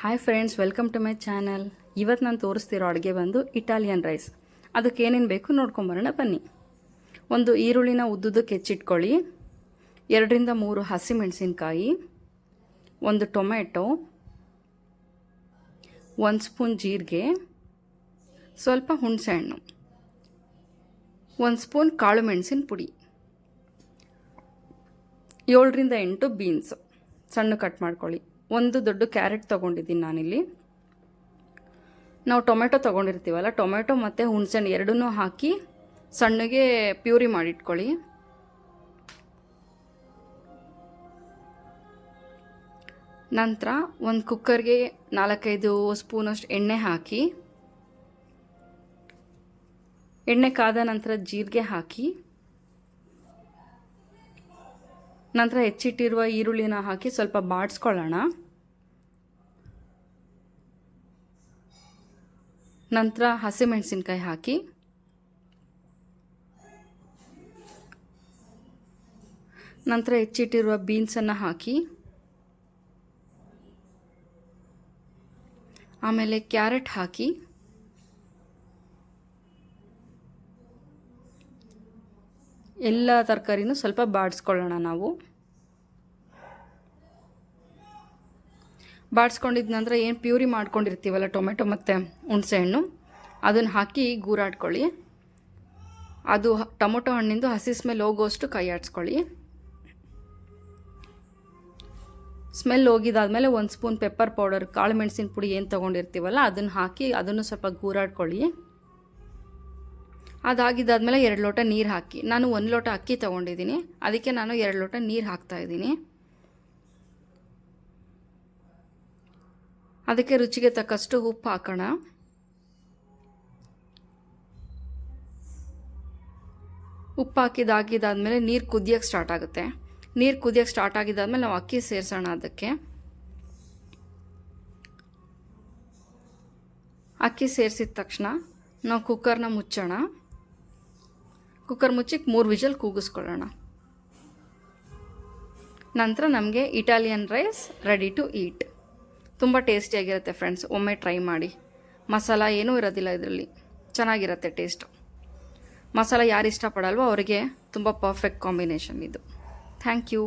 Hi friends welcome to my channel ಇವತ್ತು ನಾನು ತೋರಿಸ್ತಿರೋ ಅಡುಗೆ ಬಂದು ಇಟಾಲಿಯನ್ ರೈಸ್ ಅದಕ್ಕೆ ಏನೇನು ಬೇಕು ನೋಡ್ಕೊಂಬರೋಣ, ಬನ್ನಿ. ಒಂದು ಈರುಳ್ಳಿನ ಉದ್ದುದಕ್ಕೆ ಹೆಚ್ಚಿಟ್ಕೊಳ್ಳಿ. ಎರಡರಿಂದ ಮೂರು ಹಸಿಮೆಣಸಿನ್ಕಾಯಿ. ಒಂದು ಟೊಮೆಟೊ ಒಂದು ಸ್ಪೂನ್ ಜೀರಿಗೆ. ಸ್ವಲ್ಪ ಹುಣಸೆಹಣ್ಣು. ಒಂದು ಸ್ಪೂನ್ ಕಾಳು ಮೆಣಸಿನ ಪುಡಿ. ಏಳರಿಂದ ಎಂಟು ಬೀನ್ಸ್ ಸಣ್ಣ ಕಟ್ ಮಾಡ್ಕೊಳ್ಳಿ. ಒಂದು ದೊಡ್ಡ ಕ್ಯಾರೆಟ್ ತೊಗೊಂಡಿದ್ದೀನಿ ನಾನಿಲ್ಲಿ. ನಾವು ಟೊಮೆಟೊ ತೊಗೊಂಡಿರ್ತೀವಲ್ಲ, ಟೊಮೆಟೊ ಮತ್ತು ಹುಣಸೆಹಣ್ಣು ಎರಡನ್ನೂ ಹಾಕಿ ಸಣ್ಣಗೆ ಪ್ಯೂರಿ ಮಾಡಿಟ್ಕೊಳ್ಳಿ. ನಂತರ ಒಂದು ಕುಕ್ಕರ್ಗೆ ನಾಲ್ಕೈದು ಸ್ಪೂನಷ್ಟು ಎಣ್ಣೆ ಹಾಕಿ, ಎಣ್ಣೆ ಕಾದ ನಂತರ ಜೀರಿಗೆ ಹಾಕಿ ನಂತರ ಹೆಚ್ಚಿಟ್ಟಿರುವ ಈರುಳ್ಳಿನ ಹಾಕಿ ಸ್ವಲ್ಪ ಬಾಡಿಸ್ಕೊಳ್ಳೋಣ. ನಂತರ ಹಸಿಮೆಣಸಿನ್ಕಾಯಿ ಹಾಕಿ. ನಂತರ ಹೆಚ್ಚಿಟ್ಟಿರುವ ಬೀನ್ಸನ್ನು ಹಾಕಿ. ಆಮೇಲೆ ಕ್ಯಾರೆಟ್ ಹಾಕಿ. ಎಲ್ಲ ತರಕಾರಿನೂ ಸ್ವಲ್ಪ ಬಾಡಿಸ್ಕೊಳ್ಳೋಣ ನಾವು. ಬಾಡಿಸ್ಕೊಂಡಿದ ನಂತರ ಏನು ಪ್ಯೂರಿ ಮಾಡ್ಕೊಂಡಿರ್ತೀವಲ್ಲ ಟೊಮೆಟೊ ಮತ್ತು ಹುಣಸೆಹಣ್ಣು ಅದನ್ನು ಹಾಕಿ ಗೂರಾಡ್ಕೊಳ್ಳಿ. ಅದು ಟೊಮೊಟೊ ಹಣ್ಣಿಂದು ಹಸಿ ಸ್ಮೆಲ್ ಹೋಗೋಷ್ಟು ಕೈ ಆಡಿಸ್ಕೊಳ್ಳಿ. ಸ್ಮೆಲ್ ಹೋಗಿದಾದ್ಮೇಲೆ ಒಂದು ಸ್ಪೂನ್ ಪೆಪ್ಪರ್ ಪೌಡರ್, ಕಾಳು ಮೆಣಸಿನ ಪುಡಿ ಏನು ತೊಗೊಂಡಿರ್ತೀವಲ್ಲ ಅದನ್ನು ಹಾಕಿ ಅದನ್ನು ಸ್ವಲ್ಪ ಗೂರಾಡ್ಕೊಳ್ಳಿ. ಅದಾಗಿದ್ದಾದಮೇಲೆ ಎರಡು ಲೋಟ ನೀರು ಹಾಕಿ. ನಾನು ಒಂದು ಲೋಟ ಅಕ್ಕಿ ತೊಗೊಂಡಿದ್ದೀನಿ. ಅದಕ್ಕೆ ನಾನು ಎರಡು ಲೋಟ ನೀರು ಹಾಕ್ತಾ ಇದ್ದೀನಿ. ಅದಕ್ಕೆ ರುಚಿಗೆ ತಕ್ಕಷ್ಟು ಉಪ್ಪು ಹಾಕೋಣ. ಉಪ್ಪು ಹಾಕಿದಾಗಿದ್ದಾದ್ಮೇಲೆ ನೀರು ಕುದಿಯೋಕ್ಕೆ ಸ್ಟಾರ್ಟ್ ಆಗುತ್ತೆ. ನೀರು ಕುದಿಯೋಕ್ಕೆ ಸ್ಟಾರ್ಟ್ ಆಗಿದ್ದಾದಮೇಲೆ ನಾವು ಅಕ್ಕಿ ಸೇರಿಸೋಣ ಅದಕ್ಕೆ. ಅಕ್ಕಿ ಸೇರಿಸಿದ ತಕ್ಷಣ ನಾವು ಕುಕ್ಕರ್ನ ಮುಚ್ಚೋಣ. ಕುಕ್ಕರ್ ಮುಚ್ಚಿ ಮೂರು ವಿಜಲ್ ಕೂಗಿಸ್ಕೊಳ್ಳೋಣ. ನಂತರ ನಮಗೆ Italian rice ready to eat ತುಂಬ ಟೇಸ್ಟಿಯಾಗಿರುತ್ತೆ ಫ್ರೆಂಡ್ಸ್ ಒಮ್ಮೆ ಟ್ರೈ ಮಾಡಿ. ಮಸಾಲ ಏನೂ ಇರೋದಿಲ್ಲ ಇದರಲ್ಲಿ. ಚೆನ್ನಾಗಿರುತ್ತೆ ಟೇಸ್ಟು ಮಸಾಲ ಯಾರು ಇಷ್ಟಪಡಲ್ವೋ ಅವರಿಗೆ ತುಂಬ ಪರ್ಫೆಕ್ಟ್ ಕಾಂಬಿನೇಷನ್ ಇದು. Thank you